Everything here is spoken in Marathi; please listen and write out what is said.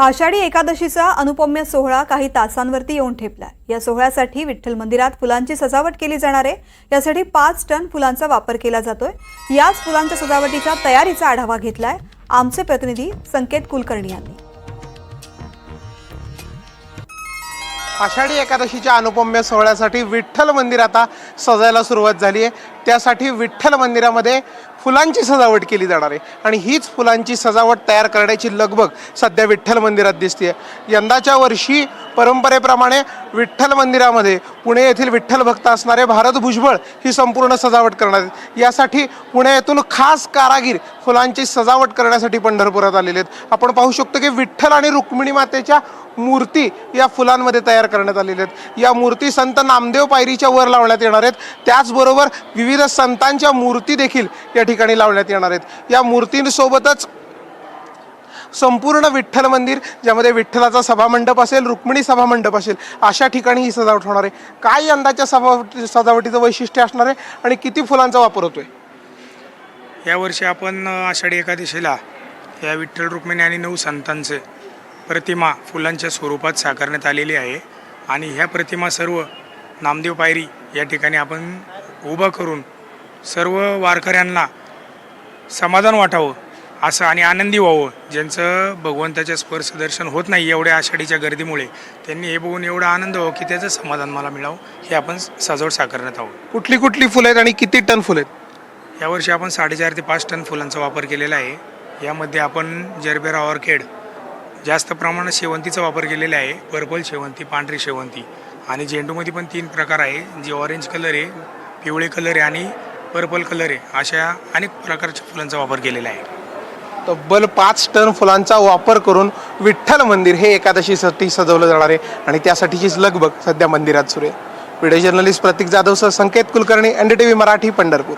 आषाढी एकादशीचा अनुपम्य सोहळा काही तासांवरती येऊन ठेपलाय. या सोहळ्यासाठी विठ्ठल मंदिरात फुलांची सजावट केली जाणार आहे. यासाठी पाच टन फुलांचा वापर केला जातोय. याच फुलांच्या सजावटीच्या तयारीचा आढावा घेतलाय आमचे प्रतिनिधी संकेत कुलकर्णी यांनी. आषाढी एकादशीच्या अनुपम्य सोहळ्यासाठी विठ्ठल मंदिर आता सजायला सुरुवात झाली आहे. त्यासाठी विठ्ठल मंदिरामध्ये फुलांची सजावट केली जाणार आहे. आणि हीच फुलांची सजावट तयार करण्याची लगबग सध्या विठ्ठल मंदिरात दिसते यंदाच्या वर्षी परंपरेप्रमाणे विठ्ठल मंदिरामध्ये पुणे येथील विठ्ठल भक्त असणारे भारत भुजबळ ही संपूर्ण सजावट करणार आहेत. यासाठी पुणे येथून खास कारागीर फुलांची सजावट करण्यासाठी पंढरपुरात आलेले आहेत. आपण पाहू शकतो की विठ्ठल आणि रुक्मिणी मातेच्या मूर्ती या फुलांमध्ये तयार करण्यात आलेल्या आहेत. या मूर्ती संत नामदेव पायरीच्या वर लावण्यात येणार आहेत. त्याचबरोबर विविध संतांच्या मूर्ती देखील या ठिकाणी लावण्यात येणार आहेत. या मूर्तींसोबतच संपूर्ण विठ्ठल मंदिर ज्यामध्ये विठ्ठलाचा सभामंडप असेल रुक्मिणी सभामंडप असेल अशा ठिकाणी ही सजावट होणार आहे. काय यंदाच्या सभा सजावटीचं वैशिष्ट्य असणार आहे आणि किती फुलांचा वापर होतोय? यावर्षी आपण आषाढी एकादशीला या विठ्ठल रुक्मिणी आणि नऊ संतांचे प्रतिमा फुलांच्या स्वरूपात साकारण्यात आलेली आहे. आणि ह्या प्रतिमा सर्व नामदेव पायरी या ठिकाणी आपण उभा करून सर्व वारकऱ्यांना समाधान वाटावं असं आणि आनंदी व्हावं ज्यांचं भगवंताच्या स्पर्श दर्शन होत नाही एवढ्या आषाढीच्या गर्दीमुळे. त्यांनी हे बघून एवढा आनंद व्हावं की त्याचं समाधान मला मिळावं हे आपण सजावट साकारण्यात आहोत. कुठली कुठली फुलं आहेत आणि किती टन फुलं आहेत? यावर्षी आपण साडेचार ते पाच टन फुलांचा वापर केलेला आहे. यामध्ये आपण जरबेरा ऑर्किड जास्त प्रमाणात शेवंतीचा वापर केलेला आहे. पर्पल शेवंती पांढरी शेवंती आणि झेंडूमध्ये पण तीन प्रकार आहे. जे ऑरेंज कलर आहे पिवळे कलर आहे आणि पर्पल कलर आहे. अशा अनेक प्रकारच्या फुलांचा वापर केलेला आहे. तब्बल पाच टन फुलांचा वापर करून विठ्ठल मंदिर हे एकादशीसाठी सजवलं जाणार आहे आणि त्यासाठीचीच लगबग सध्या मंदिरात सुरू आहे. Video journalist Prateek जाधवसह Sanket Kulkarni N D T V Marathi Pandharpur.